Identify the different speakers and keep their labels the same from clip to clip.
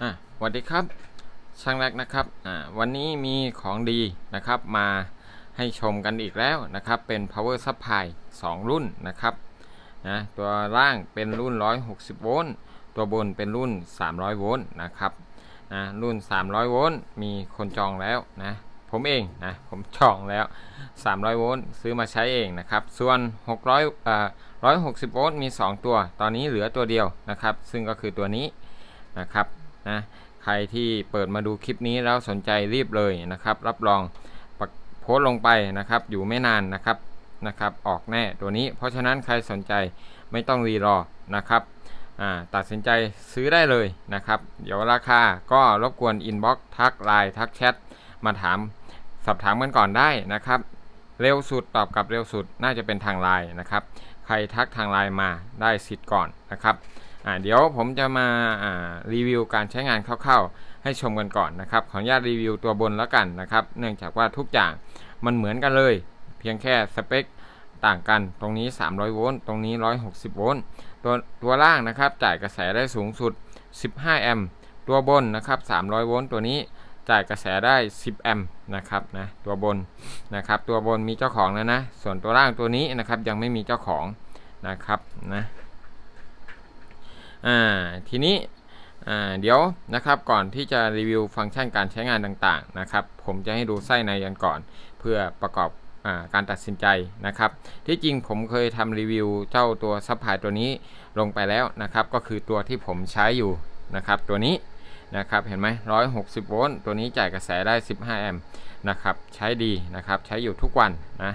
Speaker 1: อะสวัสดีครับช่างแรกนะครับอ่าวันนี้มีของดีนะครับมาให้ชมกันอีกแล้วนะครับ เป็น power supply 2 รุ่นนะครับนะตัวล่างเป็นรุ่น 160 โวลต์ตัวบนเป็นรุ่น 300 โวลต์นะครับนะรุ่น 300 โวลต์มีคนจองแล้วนะผมเองนะผมจองแล้ว 300 โวลต์ซื้อมาใช้เองนะครับ ส่วน 600อ่า160 โวลต์มี 2 ตัว ตอนนี้เหลือตัวเดียวนะครับ ซึ่งก็คือตัวนี้นะครับ นะใครที่เปิดมาดูคลิปนี้แล้วสนใจรีบเลยนะครับ รับรองโพสต์ลงไปนะครับ อยู่ไม่นานนะครับนะครับ ออกแน่ตัวนี้ เพราะฉะนั้นใครสนใจไม่ต้องรีรอนะครับตัดสินใจซื้อได้เลยนะครับ เดี๋ยวราคาก็รบกวนอินบ็อกซ์ทักไลน์ทักแชทมาถามสอบถามกันก่อนได้นะครับ เร็วสุดตอบกลับเร็วสุดน่าจะเป็นทางไลน์นะครับ ใครทักทางไลน์มาได้สิทธิ์ก่อนนะครับ อ่าเดี๋ยวผมจะมาอ่ารีวิวการใช้งานคร่าวๆ ให้ชมกันก่อนนะครับขออนุญาตรีวิวตัวบนแล้วกันนะครับ เนื่องจากว่าทุกอย่างมันเหมือนกันเลย เพียงแค่สเปคต่างกันตรงนี้ 300 โวลต์ตรงนี้ 160 โวลต์ตัวตัวล่างนะครับจ่ายกระแสได้สูงสุด 15 แอมป์ตัวบนนะครับ 300 โวลต์ตัวนี้จ่ายกระแสได้ 10 แอมป์นะครับนะตัวบนนะครับตัวบนมีเจ้าของแล้วนะ ส่วนตัวล่างตัวนี้นะครับยังไม่มีเจ้าของนะครับนะ อ่าทีนี้อ่าเดี๋ยวนะครับก่อนที่จะรีวิวฟังก์ชันการใช้งานต่างๆนะครับผมจะให้ดูไส้ในกันก่อน เพื่อประกอบอาการตัดสินใจนะครับ ที่จริงผมเคยทำรีวิวเจ้าตัวซัพพลายตัวนี้ลงไปแล้วนะครับ ก็คือตัวที่ผมใช้อยู่นะครับ ตัวนี้นะครับเห็นไหม160โวลต์ตัวนี้จ่ายกระแสได้ 15 แอมป์นะครับ ใช้ดีนะครับ ใช้อยู่ทุกวันนะ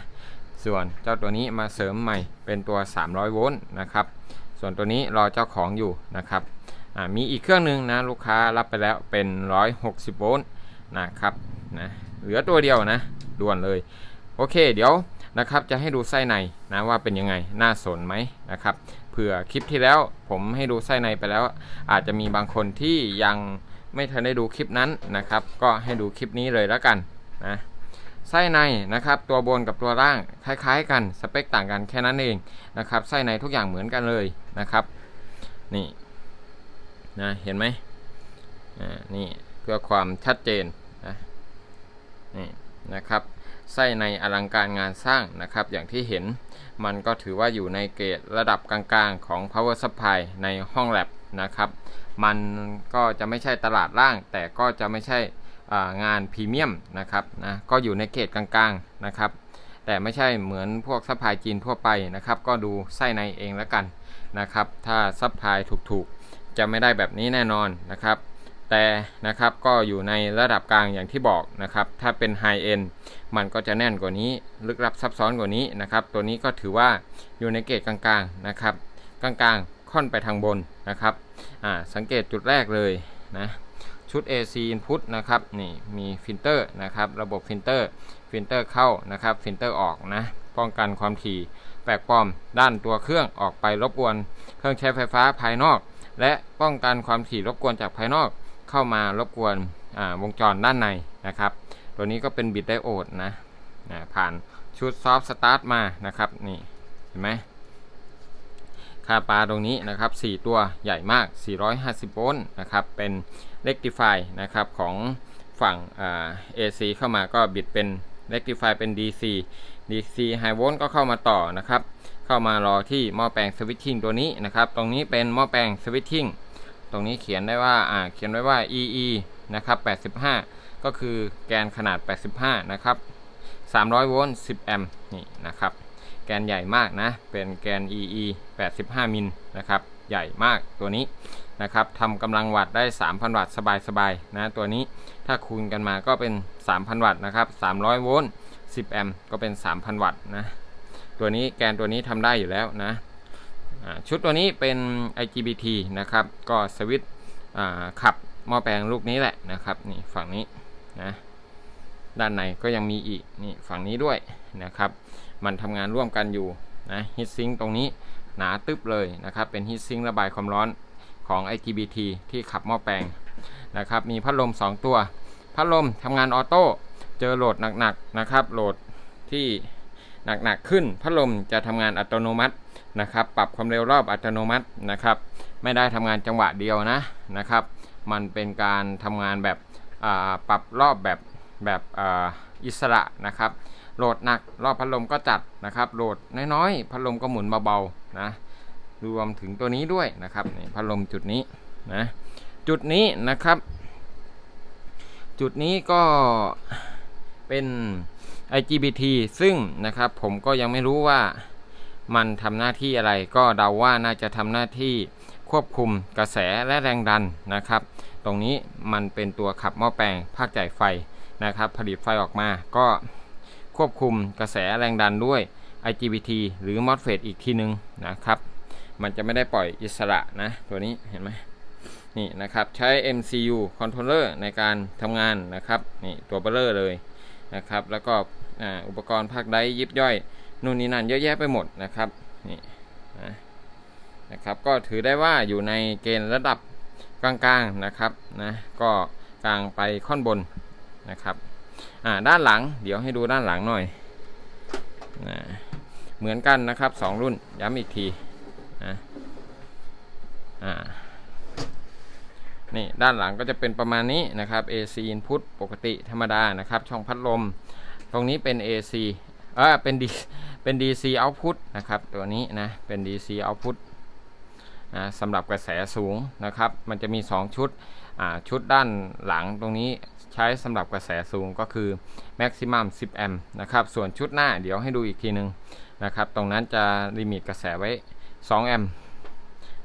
Speaker 1: ส่วนเจ้าตัวนี้มาเสริมใหม่เป็นตัว 300 โวลต์นะครับ ส่วนตัวนี้รอเจ้าของอยู่นะครับมีอีกเครื่องหนึ่งนะลูกค้ารับไปแล้วเป็น 160 โวลต์นะครับนะเหลือตัวเดียวนะด่วนเลย โอเคเดี๋ยวนะครับจะให้ดูไส้ในนะว่าเป็นยังไงน่าสนไหมนะครับเผื่อคลิปที่แล้วผมให้ดูไส้ในไปแล้ว อาจจะมีบางคนที่ยังไม่ทันได้ดูคลิปนั้นนะครับ ก็ให้ดูคลิปนี้เลยแล้วกันนะ ไส้ในนะครับตัวบนกับตัวล่างคล้ายๆ กันสเปคต่างกันแค่นั้นเองนะครับไส้ในทุกอย่างเหมือนกันเลยนะครับนี่นะเห็นไหมอ่านี่เพื่อความชัดเจนนะนี่นะครับไส้ในอลังการงานสร้างนะครับ อย่างที่เห็นมันก็ถือว่าอยู่ในเกรดระดับกลางๆของ power supply ในห้องแลบนะครับ มันก็จะไม่ใช่ตลาดล่างแต่ก็จะไม่ใช่ งานพรีเมียมนะครับนะก็อยู่ในเกรดกลางๆนะครับ แต่ไม่ใช่เหมือนพวกซัพพลายจีนทั่วไปนะครับ ก็ดูไส้ในเองแล้วกันนะครับ ถ้าซัพพลายถูกๆ จะไม่ได้แบบนี้แน่นอนนะครับ แต่นะครับก็อยู่ในระดับกลางอย่างที่บอกนะครับ ถ้าเป็นไฮเอ็นมันก็จะแน่นกว่านี้ ลึกลับซับซ้อนกว่านี้นะครับ ตัวนี้ก็ถือว่าอยู่ในเกรดกลางๆนะครับ กลางๆค่อนไปทางบนนะครับอ่าสังเกตจุดแรกเลยนะ ชุด AC input นะครับนี่มีฟิลเตอร์นะครับระบบฟิลเตอร์ฟิลเตอร์เข้านะครับฟิลเตอร์ออกนะป้องกันความถี่แปลกปลอมด้านตัวเครื่องออกไปรบกวน เครื่องใช้ไฟฟ้าภายนอก และป้องกันความถี่รบกวนจากภายนอก เข้ามารบกวนวงจรด้านในนะครับ ตัวนี้ก็เป็นบิตไดโอดนะนะผ่านชุดซอฟต์สตาร์ทมานะครับนี่เห็นไหม คาปาตรงนี้นะครับ 4 ตัวใหญ่มาก 450 โวลต์นะครับ เป็น rectify นะครับของฝั่ง AC เข้ามาก็บิดเป็น rectify เป็น DC DC high volt ก็เข้ามาต่อนะครับ เข้ามารอที่หม้อแปลงสวิตชิ่งตัวนี้นะครับ ตรงนี้เป็นหม้อแปลงสวิตชิ่งตรงนี้เขียนได้ว่าอ่าเขียนไว้ว่า EE นะครับ 85 ก็คือแกนขนาด 85 นะครับ 300 โวลต์ 10 แอมป์นี่นะครับ แกนใหญ่มากนะ เป็นแกน EE 85 มิลนะครับ ใหญ่มากตัวนี้นะครับทำกำลังวัตต์ได้ 3,000 วัตต์สบายๆนะตัวนี้ถ้าคูณกันมาก็เป็น 3,000 วัตต์นะครับ300 โวลต์ 10 แอมป์ก็เป็น 3,000 วัตต์นะตัวนี้แกนตัวนี้ทำได้อยู่แล้วนะชุดตัวนี้เป็น IGBT นะครับ ก็สวิตขับหม้อแปลงลูกนี้แหละนะครับนี่ฝั่งนี้นะด้านในก็ยังมีอีกนี่ฝั่งนี้ด้วยนะครับ มันทำงานร่วมกันอยู่นะฮีทซิงตรงนี้หนาตึบเลยนะครับ เป็นฮีทซิงระบายความร้อนของ IGBT ที่ขับหม้อแปลงนะครับ มีพัดลม 2 ตัว พัดลมทำงานออโต้เจอโหลดหนักๆนะครับโหลดที่หนักๆขึ้นพัดลมจะทำงานอัตโนมัตินะครับ ปรับความเร็วรอบอัตโนมัตินะครับ ไม่ได้ทำงานจังหวะเดียวนะนะครับ มันเป็นการทำงานแบบปรับรอบแบบแบบออิสระนะครับ โหลดหนักรอบพัดลมก็จัดนะครับโหลดน้อยๆพัดลมก็หมุนเบาๆนะรวมถึงตัวนี้ด้วยนะครับนี่พัดลมจุดนี้นะจุดนี้นะครับ จุดนี้ก็เป็น IGBT ซึ่งนะครับผมก็ยังไม่รู้ว่ามันทำหน้าที่อะไร ก็เดาว่าน่าจะทำหน้าที่ควบคุมกระแสและแรงดันนะครับ ตรงนี้มันเป็นตัวขับหม้อแปลงภาคจ่ายไฟนะครับ ผลิตไฟออกมาก็ ควบคุมกระแสแรงดันด้วย IGBT หรือ MOSFET อีกทีนึงนะครับ มันจะไม่ได้ปล่อยอิสระนะ ตัวนี้เห็นไหมนี่นะครับ ใช้ MCU controller ในการทำงานนะครับ นี่ตัวเบลเลอร์เลยนะครับ แล้วก็อ,อุปกรณ์ภาคได้ยิบย่อยนู่นนี่นั่นเยอะแยะไปหมดนะครับนี่นะนะครับ ก็ถือได้ว่าอยู่ในเกณฑ์ระดับกลางๆนะครับนะก็กลางไปค่อนบนนะครับ อ่าด้านหลังเดี๋ยวให้ดูด้านหลังหน่อยนะเหมือนกันนะครับสองรุ่นย้ำอีกทีนะอ่านี่ด้านหลังก็จะเป็นประมาณนี้นะครับ AC input ปกติธรรมดานะครับ ช่องพัดลม ตรงนี้เป็น AC เออเป็น D เป็น DC output นะครับ ตัวนี้นะเป็น DC output นะสำหรับกระแสสูงนะครับ มันจะมี 2 ชุด ชุดด้านหลังตรงนี้ใช้สำหรับกระแสสูงก็คือ maximum 10 แอมป์นะครับ ส่วนชุดหน้าเดี๋ยวให้ดูอีกทีหนึ่งนะครับ ตรงนั้นจะลิมิตกระแสไว้ 2 แอมป์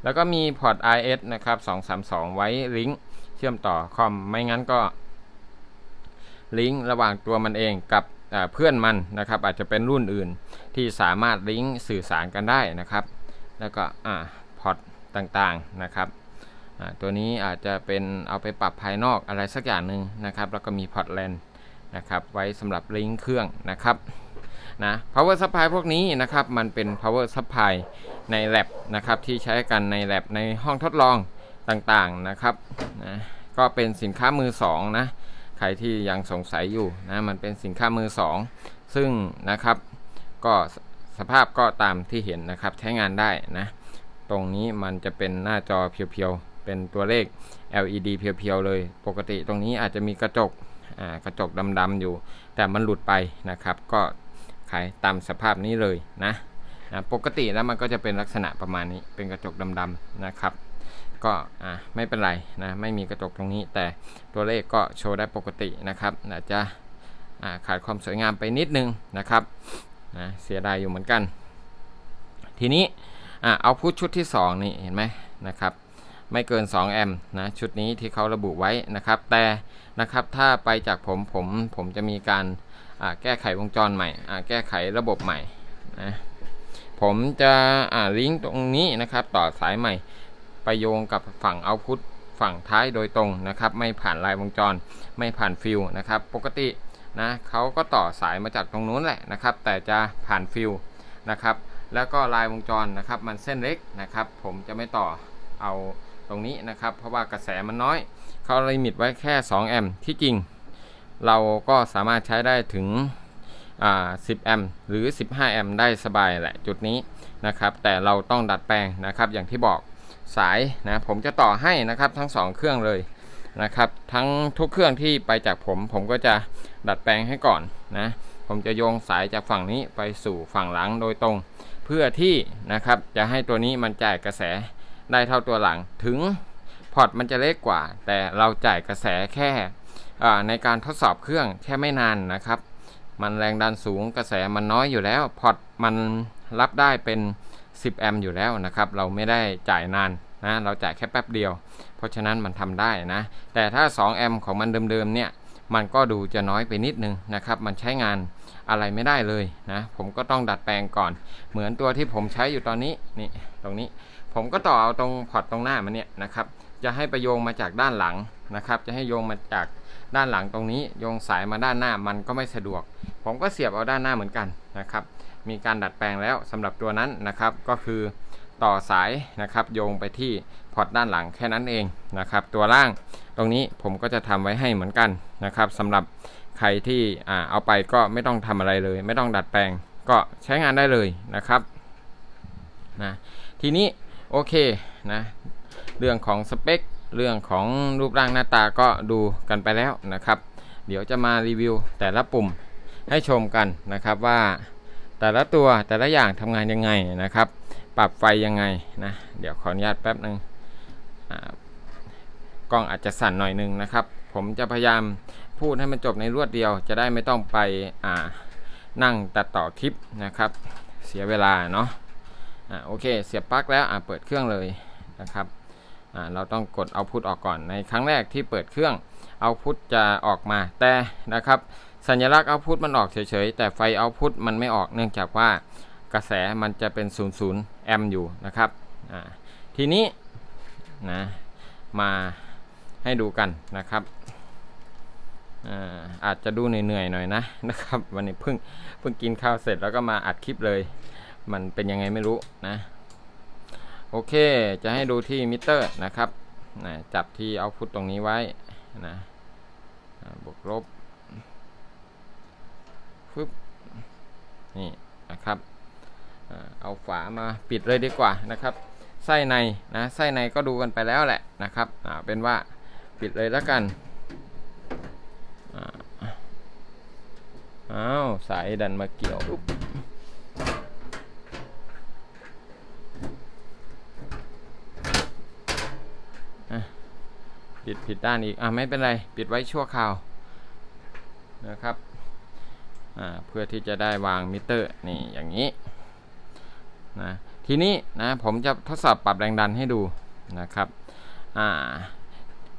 Speaker 1: แล้วก็มีพอร์ต RS นะครับ 232 ไว้ลิงก์เชื่อมต่อคอม ไม่งั้นก็ ลิงก์ระหว่างตัวมันเองกับเพื่อนมันนะครับ อาจจะเป็นรุ่นอื่นที่สามารถลิงก์สื่อสารกันได้นะครับ แล้วก็อพอร์ตต่างๆนะครับ ตัวนี้อาจจะเป็นเอาไปปรับภายนอกอะไรสักอย่างหนึ่งนะครับ แล้วก็มีพอร์ตแลนนะครับไว้สำหรับลิงก์เครื่องนะครับนะ power supply พวกนี้นะครับมันเป็น power supply ใน lab นะครับที่ใช้กันใน lab ในห้องทดลองต่างๆนะครับนะก็เป็นสินค้ามือสองนะใครที่ยังสงสัยอยู่นะมันเป็นสินค้ามือสองซึ่งนะครับก็สภาพก็ตามที่เห็นนะครับใช้งานได้นะ ตรงนี้มันจะเป็นหน้าจอเพียวๆ เป็นตัวเลข LED เพียวๆเลย ปกติตรงนี้อาจจะมีกระจกอ่ากระจกดำๆอยู่ แต่มันหลุดไปนะครับ ก็ขายตามสภาพนี้เลยนะนะปกติแล้วมันก็จะเป็นลักษณะประมาณนี้เป็นกระจกดำๆนะครับ ก็อ่าไม่เป็นไรนะไม่มีกระจกตรงนี้ แต่ตัวเลขก็โชว์ได้ปกตินะครับอาจจะอ่าขาดความสวยงามไปนิดนึงนะครับนะเสียดายอยู่เหมือนกัน ทีนี้อ่าเอาพุทชุดที่ 2 นี่เห็นไหมนะครับ ไม่เกิน 2 แอมป์นะชุดนี้ที่เขาระบุไว้นะครับ แต่นะครับถ้าไปจากผมผมผมจะมีการแก้ไขวงจรใหม่แก้ไขระบบใหม่นะผมจะลิงก์ตรงนี้นะครับต่อสายใหม่ไปโยงกับฝั่งเอาพุทฝั่งท้ายโดยตรงนะครับ ไม่ผ่านลายวงจรไม่ผ่านฟิวนะครับ ปกตินะเขาก็ต่อสายมาจากตรงนู้นแหละนะครับ แต่จะผ่านฟิวนะครับ แล้วก็ลายวงจรนะครับ มันเส้นเล็กนะครับ ผมจะไม่ต่อเอา รงนี้นะครับ เพราะว่ากระแสมันน้อย เขาลิมิตไว้แค่ 2 แอมป์ที่จริง เราก็สามารถใช้ได้ถึง 10 แอมป์หรือ 15 แอมป์ได้สบายแหละจุดนี้นะครับ แต่เราต้องดัดแปลงนะครับ อย่างที่บอกสายนะผมจะต่อให้นะครับทั้ง 2 เครื่องเลยนะครับ ทั้งทุกเครื่องที่ไปจากผม ผมก็จะดัดแปลงให้ก่อนนะผมจะโยงสายจากฝั่งนี้ไปสู่ฝั่งหลังโดยตรง เพื่อที่นะครับจะให้ตัวนี้มันจ่ายกระแส ได้เท่าตัวหลัง ถึงพอร์ตมันจะเล็กกว่า แต่เราจ่ายกระแสแค่ในการทดสอบเครื่องแค่ไม่นานนะครับ มันแรงดันสูงกระแสมันน้อยอยู่แล้ว พอร์ตมันรับได้เป็น 10 แอมป์อยู่แล้วนะครับ เราไม่ได้จ่ายนานนะเราจ่ายแค่แป๊บเดียว เพราะฉะนั้นมันทำได้นะ แต่ถ้า 2 แอมป์ของมันเดิมๆเนี่ยมันก็ดูจะน้อยไปนิดนึงนะครับ มันใช้งานอะไรไม่ได้เลยนะ ผมก็ต้องดัดแปลงก่อน เหมือนตัวที่ผมใช้อยู่ตอนนี้นี่ตรงนี้ ผมก็ต่อเอาตรงพอร์ตตรงหน้ามันเนี่ยนะครับ จะให้ไปโยงมาจากด้านหลังนะครับ จะให้โยงมาจากด้านหลังตรงนี้ โยงสายมาด้านหน้ามันก็ไม่สะดวก ผมก็เสียบเอาด้านหน้าเหมือนกันนะครับ มีการดัดแปลงแล้วสำหรับตัวนั้นนะครับ ก็คือต่อสายนะครับ โยงไปที่พอร์ตด้านหลังแค่นั้นเองนะครับ ตัวล่างตรงนี้ผมก็จะทำไว้ให้เหมือนกันนะครับสำหรับใครที่เอาไปก็ไม่ต้องทำอะไรเลย ไม่ต้องดัดแปลงก็ใช้งานได้เลยนะครับนะทีนี้ โอเคนะ เรื่องของสเปค เรื่องของรูปร่างหน้าตาก็ดูกันไปแล้วนะครับ เดี๋ยวจะมารีวิวแต่ละปุ่มให้ชมกันนะครับว่าแต่ละตัวแต่ละอย่างทำงานยังไงนะครับ ปรับไฟยังไงนะ เดี๋ยวขออนุญาตแป๊บหนึ่งกล้องอาจจะสั่นหน่อยนึงนะครับ ผมจะพยายามพูดให้มันจบในรวดเดียว จะได้ไม่ต้องไปนั่งตัดต่อคลิปนะครับ เสียเวลาเนาะ อ่าโอเค เสียบปลั๊กแล้วอ่าเปิดเครื่องเลยนะครับอ่าเราต้องกดเอาพุทออกก่อนในครั้งแรกที่เปิดเครื่องเอาพุทจะออกมาแต่นะครับ สัญลักษณ์เอาพุทมันออกเฉยๆ แต่ไฟเอาพุทมันไม่ออกเนื่องจากว่ากระแสมันจะเป็น 00 แอมป์อยู่นะครับอ่าทีนี้นะมาให้ดูกันนะครับอ่าอาจจะดูเหนื่อยๆหน่อยนะนะครับ วันนี้เพิ่งเพิ่งกินข้าวเสร็จแล้วก็มาอัดคลิปเลย มันเป็นยังไงไม่รู้นะ โอเค จะให้ดูที่มิเตอร์นะครับนะจับที่เอาพุทตรงนี้ไว้นะบวกลบฟึบนี่นะครับเอาฝามาปิดเลยดีกว่านะครับไส้ในนะไส้ในก็ดูกันไปแล้วแหละนะครับเป็นว่าปิดเลยแล้วกันอ้าวสายดันมาเกี่ยวอุ๊บอะ ปิดผิดด้านอีก อะไม่เป็นไร ปิดไว้ชั่วคราวนะครับ อ่า เพื่อที่จะได้วางมิเตอร์ นี่อย่างนี้ นะ ทีนี้นะผมจะทดสอบปรับแรงดันให้ดูนะครับ อ่า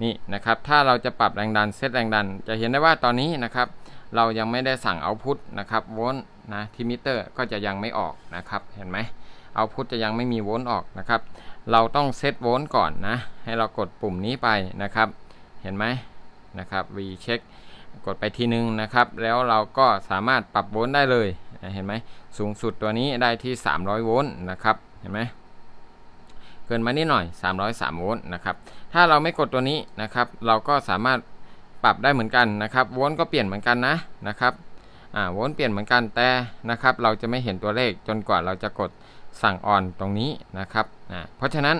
Speaker 1: นี่นะครับ ถ้าเราจะปรับแรงดันเซตแรงดัน จะเห็นได้ว่าตอนนี้นะครับ เรายังไม่ได้สั่งเอาพุทนะครับโวลต์นะที่มิเตอร์ก็จะยังไม่ออกนะครับ เห็นไหมเอาพุทจะยังไม่มีโวลต์ออกนะครับ เราต้องเซตโวลต์ก่อนนะ ให้เรากดปุ่มนี้ไปนะครับ เห็นไหมนะครับ V check กดไปทีนึงนะครับ แล้วเราก็สามารถปรับโวลต์ได้เลย เห็นไหม สูงสุดตัวนี้ได้ที่ 300 โวลต์นะครับ เห็นไหม เกินมานิดหน่อย 303 โวลต์นะครับ ถ้าเราไม่กดตัวนี้นะครับ เราก็สามารถปรับได้เหมือนกันนะครับ โวลต์ก็เปลี่ยนเหมือนกันนะนะครับ อ่า โวลต์เปลี่ยนเหมือนกัน แต่นะครับ เราจะไม่เห็นตัวเลขจนกว่าเราจะกด สั่งออนตรงนี้นะครับอ่าเพราะฉะนั้น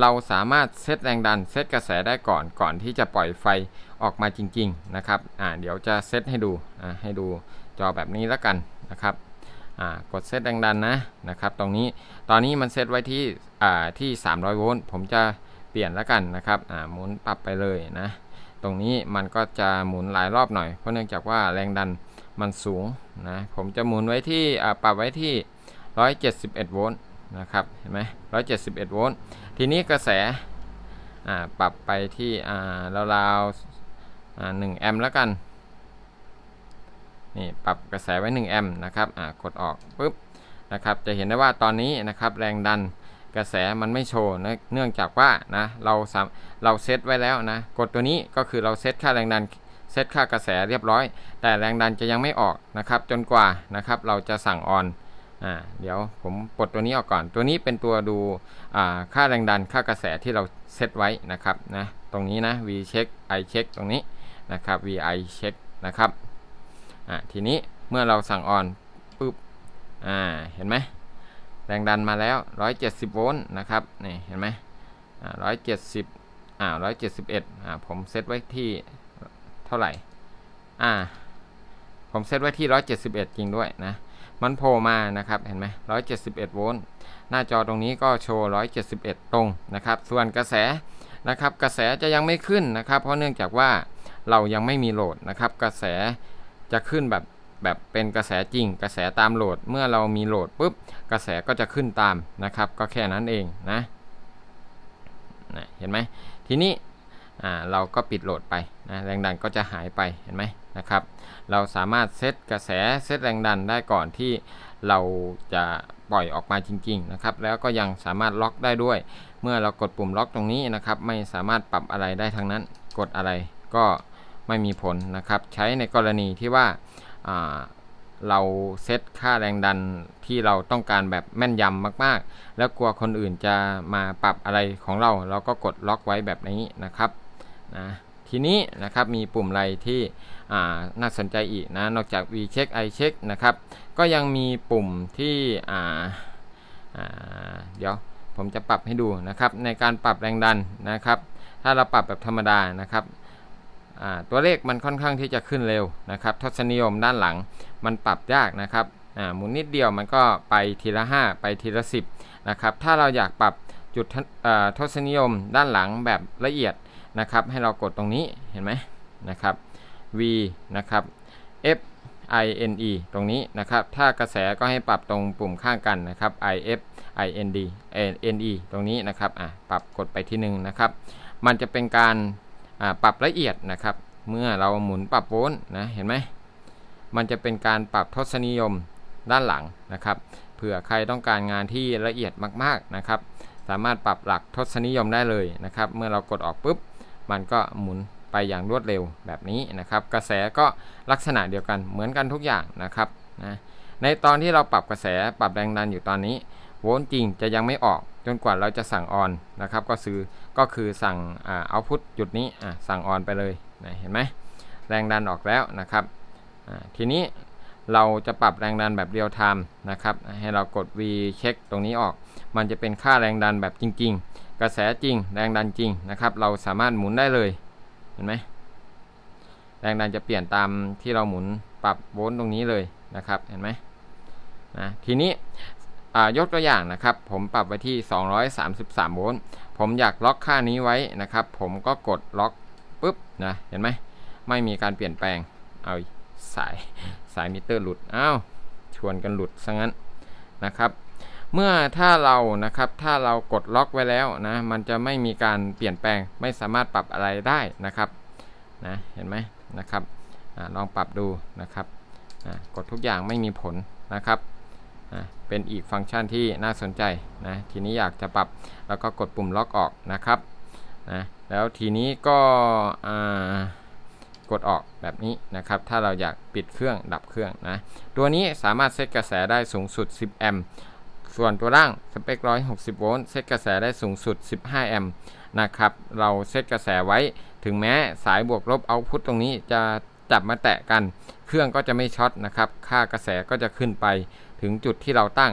Speaker 1: เราสามารถเซตแรงดันเซตกระแสได้ก่อนก่อนที่จะปล่อยไฟออกมาจริง ๆนะครับอ่าเดี๋ยวจะเซตให้ดูอ่าให้ดูจอแบบนี้แล้วกันนะครับอ่ากดเซตแรงดันนะนะครับ ตรงนี้ตอนนี้มันเซตไว้ที่อ่าที่ 300 โวลต์ผมจะเปลี่ยนแล้วกันนะครับอ่าหมุนปรับไปเลยนะตรงนี้มันก็จะหมุนหลายรอบหน่อยเพราะเนื่องจากว่าแรงดันมันสูงนะผมจะหมุนไว้ที่อ่าปรับไว้ที่ 171 โวลต์นะครับเห็นไหม171 โวลต์ทีนี้กระแสอ่าปรับไปที่อ่าราวๆอ่า1แอมป์แล้วกันนี่ปรับกระแสไว้1แอมป์นะครับอ่ากดออกปุ๊บนะครับจะเห็นได้ว่าตอนนี้นะครับแรงดันกระแสมันไม่โชว์นะเนื่องจากว่านะเราสามเราเซตไว้แล้วนะกดตัวนี้ก็คือเราเซตค่าแรงดันเซตค่ากระแสเรียบร้อย แต่แรงดันจะยังไม่ออกนะครับจนกว่านะครับเราจะสั่งออน อ่าเดี๋ยวผมปลดตัวนี้ออกก่อน ตัวนี้เป็นตัวดูอ่าค่าแรงดันค่ากระแสที่เราเซตไว้นะครับนะตรงนี้นะ V check I check ตรงนี้นะครับ VI check นะครับอ่าทีนี้เมื่อเราสั่งออนปุ๊บอ่าเห็นไหมแรงดันมาแล้ว 170 โวลต์นะครับนี่เห็นไหมอ่า170อ่า171อ่าผมเซตไว้ที่เท่าไหร่อ่าผมเซตไว้ที่ 171 จริงด้วยนะ มันโผล่มานะครับเห็นไหม171โวลต์หน้าจอตรงนี้ก็โชว์171ตรงนะครับ ส่วนกระแสนะครับกระแสจะยังไม่ขึ้นนะครับ เพราะเนื่องจากว่าเรายังไม่มีโหลดนะครับ กระแสจะขึ้นแบบแบบเป็นกระแสจริง กระแสตามโหลดเมื่อเรามีโหลดปุ๊บกระแสก็จะขึ้นตามนะครับ ก็แค่นั้นเองนะนะเห็นไหมทีนี้ อ่าเราก็ปิดโหลดไปนะแรงดันก็จะหายไปเห็นไหมนะครับ เราสามารถเซตกระแสเซตแรงดันได้ก่อนที่เราจะปล่อยออกมาจริง ๆ นะครับ แล้วก็ยังสามารถล็อกได้ด้วย เมื่อเรากดปุ่มล็อกตรงนี้นะครับ ไม่สามารถปรับอะไรได้ทั้งนั้น กดอะไรก็ไม่มีผลนะครับ ใช้ในกรณีที่ว่าอ่าเราเซตค่าแรงดันที่เราต้องการแบบแม่นยำมาก ๆ แล้วกลัวคนอื่นจะมาปรับอะไรของเรา เราก็กดล็อกไว้แบบนี้นะครับ นะทีนี้นะครับมีปุ่มอะไรที่น่าสนใจอีกนะนอกจาก V check I check นะครับก็ยังมีปุ่มที่เดี๋ยวผมจะปรับให้ดูนะครับในการปรับแรงดันนะครับ ถ้าเราปรับแบบธรรมดานะครับตัวเลขมันค่อนข้างที่จะขึ้นเร็วนะครับทศนิยมด้านหลังมันปรับยากนะครับหมุนนิดเดียวมันก็ไปทีละ 5 ไปทีละ 10นะครับถ้าเราอยากปรับจุดทศนิยมด้านหลังแบบละเอียด นะครับ ให้เรากดตรงนี้เห็นไหมนะครับ V นะครับ F I N E ตรงนี้นะครับ ถ้ากระแสก็ให้ปรับตรงปุ่มข้างกันนะครับ I F I N D N E ตรงนี้นะครับอะปรับกดไปที่หนึ่งนะครับ มันจะเป็นการอ่าปรับละเอียดนะครับ เมื่อเราหมุนปรับโวลต์นะเห็นไหมมันจะเป็นการปรับทศนิยมด้านหลังนะครับ เผื่อใครต้องการงานที่ละเอียดมากๆนะครับ สามารถปรับหลักทศนิยมได้เลยนะครับ เมื่อเรากดออกปุ๊บ มันก็หมุนไปอย่างรวดเร็วแบบนี้นะครับ กระแสก็ลักษณะเดียวกันเหมือนกันทุกอย่างนะครับนะในตอนที่เราปรับกระแสปรับแรงดันอยู่ตอนนี้ โวลต์จริงจะยังไม่ออกจนกว่าเราจะสั่งออนนะครับ ก็คือก็คือสั่งเอาพุทจุดนี้สั่งออนไปเลยนะเห็นไหมแรงดันออกแล้วนะครับทีนี้เราจะปรับแรงดันแบบเรียลไทม์นะครับให้เรากด V เช็คตรงนี้ออก มันจะเป็นค่าแรงดันแบบจริง ๆ กระแสจริง แรงดันจริงนะครับ เราสามารถหมุนได้เลย เห็นไหมแรงดันจะเปลี่ยนตามที่เราหมุนปรับโวลต์ตรงนี้เลยนะครับ เห็นไหมนะทีนี้ยกตัวอย่างนะครับ ผมปรับไว้ที่ 233 โวลต์ ผมอยากล็อกค่านี้ไว้นะครับ ผมก็กดล็อกปุ๊บนะ เห็นไหม ไม่มีการเปลี่ยนแปลง เอาสายสายมิเตอร์หลุด อ้าว ชวนกันหลุดซะงั้นนะครับ เมื่อถ้าเรานะครับถ้าเรากดล็อกไว้แล้วนะ มันจะไม่มีการเปลี่ยนแปลงไม่สามารถปรับอะไรได้นะครับนะเห็นไหมนะครับอลองปรับดูนะครับกดทุกอย่างไม่มีผลนะครับเป็นอีกฟังก์ชันที่น่าสนใจนะทีนี้อยากจะปรับแล้วก็กดปุ่มล็อกออกนะครับนะแล้วทีนี้ก็กดออกแบบนี้นะครับ ถ้าเราอยากปิดเครื่องดับเครื่องนะ ตัวนี้สามารถเซตกระแสได้สูงสุด 10 แอมป์ ส่วนตัวล่างสเปค 160 โวลต์เซตกระแสได้สูงสุด 15 แอมป์นะครับ เราเซตกระแสไว้ถึงแม้สายบวกลบเอาพุทตรงนี้จะจับมาแตะกัน เครื่องก็จะไม่ช็อตนะครับ ค่ากระแสก็จะขึ้นไปถึงจุดที่เราตั้ง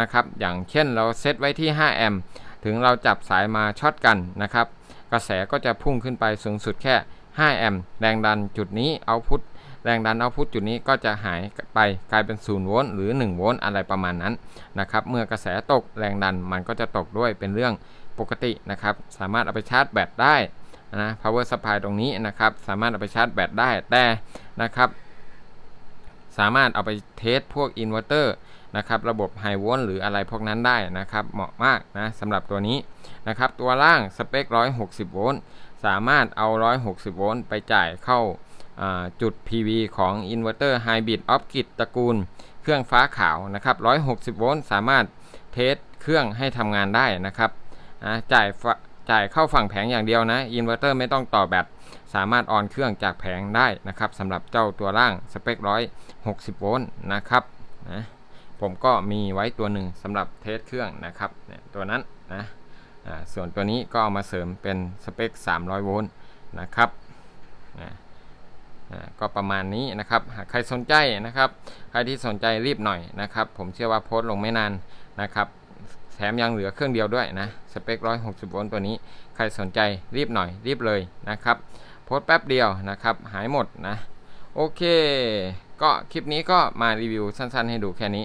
Speaker 1: นะครับ อย่างเช่นเราเซตไว้ที่ 5 แอมป์ถึงเราจับสายมาช็อตกันนะครับ กระแสก็จะพุ่งขึ้นไปสูงสุดแค่ 5 แอมป์แรงดันจุดนี้เอาพุท แรงดันเอาพุทจุดนี้ก็จะหายไปกลายเป็น0โวลต์หรือ1โวลต์อะไรประมาณนั้นนะครับเมื่อกระแสตกแรงดันมันก็จะตกด้วยเป็นเรื่องปกตินะครับสามารถเอาไปชาร์จแบตได้นะ power supply ตรงนี้นะครับสามารถเอาไปชาร์จแบตได้แต่นะครับสามารถเอาไปเทสพวกอินเวอร์เตอร์นะครับระบบไฮโวลต์หรืออะไรพวกนั้นได้นะครับเหมาะมากนะสำหรับตัวนี้นะครับตัวล่างสเปค 160 โวลต์สามารถเอา 160 โวลต์ไปจ่ายเข้า จุด PV ของอินเวอร์เตอร์ไฮบริดออฟกิตตระกูล เครื่องฟ้าขาวนะครับ 160 โวลต์สามารถเทสเครื่องให้ทำงานได้นะครับจ่ายจ่ายเข้าฝั่งแผงอย่างเดียวนะ อินเวอร์เตอร์ไม่ต้องต่อแบตสามารถออนเครื่องจากแผงได้นะครับสำหรับเจ้าตัวล่างสเปค 160 โวลต์นะครับนะผมก็มีไว้ตัวหนึ่งสำหรับเทสเครื่องนะครับเนี่ยตัวนั้นนะส่วนตัวนี้ก็เอามาเสริมเป็นสเปค 300 โวลต์นะครับนะ ก็ประมาณนี้นะครับ หากใครสนใจนะครับ ใครที่สนใจรีบหน่อยนะครับ ผมเชื่อว่าโพสต์ลงไม่นานนะครับ แถมยังเหลือเครื่องเดียวด้วยนะ สเปค 160 โวลต์ตัวนี้ ใครสนใจรีบหน่อย รีบเลยนะครับ โพสต์แป๊บเดียวนะครับ หายหมดนะ โอเค ก็คลิปนี้ก็มารีวิวสั้นๆ ให้ดูแค่นี้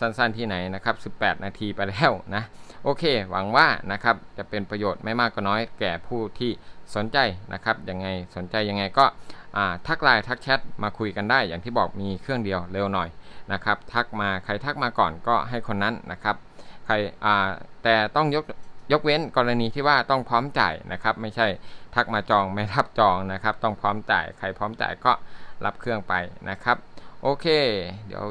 Speaker 1: สั้นๆที่ไหนนะครับ 18 นาทีไปแล้วนะ โอเค หวังว่านะครับ จะเป็นประโยชน์ไม่มากก็น้อยแก่ผู้ที่สนใจนะครับ ยังไงสนใจยังไงก็ ทักไลน์ทักแชทมาคุยกันได้อย่างที่บอกมีเครื่องเดียวเร็วหน่อยนะครับทักมาใครทักมาก่อนก็ให้คนนั้นนะครับใครแต่ต้องยกยกเว้นกรณีที่ว่าต้องพร้อมจ่ายนะครับ ไม่ใช่ทักมาจองไม่รับจองนะครับ ต้องพร้อมจ่ายใครพร้อมจ่ายก็รับเครื่องไปนะครับ โอเค เดี๋ยว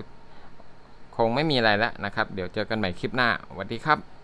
Speaker 1: คงไม่มีอะไรแล้วนะครับ เดี๋ยวเจอกันใหม่คลิปหน้าสวัสดีครับ